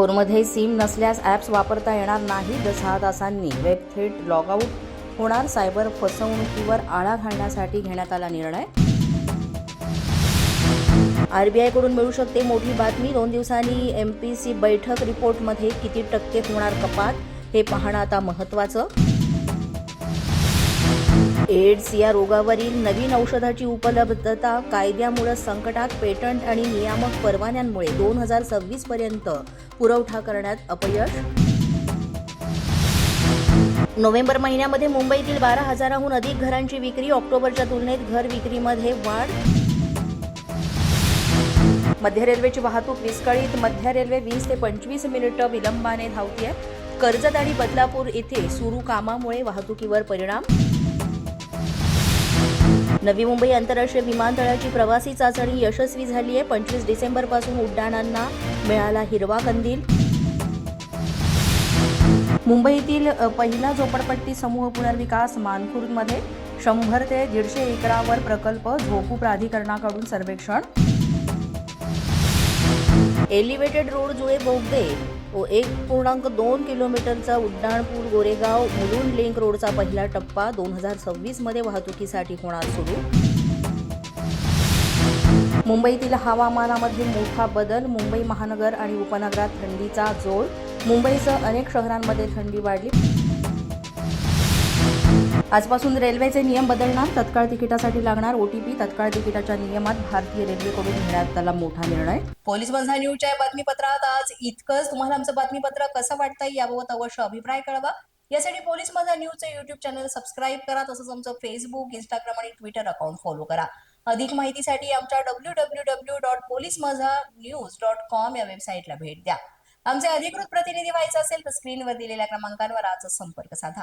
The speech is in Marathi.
फोनमध्ये सिम नसल्यास ॲप्स वापरता येणार नाही. सहा तासांनी वेब थेट लॉगआउट होणार. सायबर फसवणुकीवर आळा घालण्यासाठी घेण्यात आला निर्णय. आरबीआयकडून मिळू शकते मोठी बातमी. दोन दिवसांनी एम पी सी बैठक रिपोर्टमध्ये किती टक्के होणार कपात हे पाहणं आता महत्त्वाचं. एड्स या रोगावरील नवीन औषधाची उपलब्धता कायद्यामुळे संकटात पेटंट आणि नियामक परवान्यांमुळे दोन हजार सव्वीस पर्यंत पुरवठा करण्यात अपयश. नोव्हेंबर महिन्यामध्ये मुंबईतील बारा हजाराहून अधिक घरांची विक्री ऑक्टोबरच्या तुलनेत घर विक्रीमध्ये वाढ. मध्य रेल्वेची वाहतूक विस्कळीत मध्य रेल्वे वीस ते पंचवीस मिनिटं विलंबाने धावतीये. कर्जत आणि बदलापूर येथे सुरू कामामुळे वाहतुकीवर परिणाम. नवी मुंबई आंतरराष्ट्रीय विमानतळाची प्रवासी चाचणी यशस्वी झाली आहे. पंचवीस डिसेंबरपासून उड्डाणांना मिळाला हिरवा कंदील. मुंबईतील पहिला झोपडपट्टी समूह पुनर्विकास मानखुर्दमध्ये शंभर ते दीडशे एकरावर प्रकल्प झोपू प्राधिकरणाकडून सर्वेक्षण. एलिव्हेटेड रोड जुळे बोगदे. व एक पूर्णांक दोन किलोमीटरचा उड्डाणपूर गोरेगाव मुलुंड लिंक रोडचा पहिला टप्पा दोन हजार सव्वीसमध्ये वाहतुकीसाठी होणार सुरू. मुंबईतील हवामानामध्ये मोठा बदल मुंबई महानगर आणि उपनगरात थंडीचा जोर. मुंबईसह अनेक शहरांमध्ये थंडी वाढली. आजपासून रेल्वेचे नियम बदलणार. तत्काळ तिकिटासाठी लागणार ओटीपी तत्काळ तिकिटाच्या नियमात भारतीय रेल्वेकडून घेण्यात आला मोठा निर्णय. पोलीस बंधा न्यूजच्या बातमीपत्रात आज इतकंच. तुम्हाला आमचं बातमीपत्र कसं वाटतंय याबाबत अवश्य अभिप्राय कळवा. यासाठी पोलीस माझा न्यूजचं युट्यूब चॅनल सबस्क्राईब करा तसंच आमचं फेसबुक इंस्टाग्राम आणि ट्विटर अकाउंट फॉलो करा. अधिक माहितीसाठी आमच्या W W W dot police Majha news dot com या वेबसाईटला भेट द्या. आमचे अधिकृत प्रतिनिधी व्हायचं असेल तर स्क्रीनवर दिलेल्या क्रमांकांवर आजच संपर्क साधा.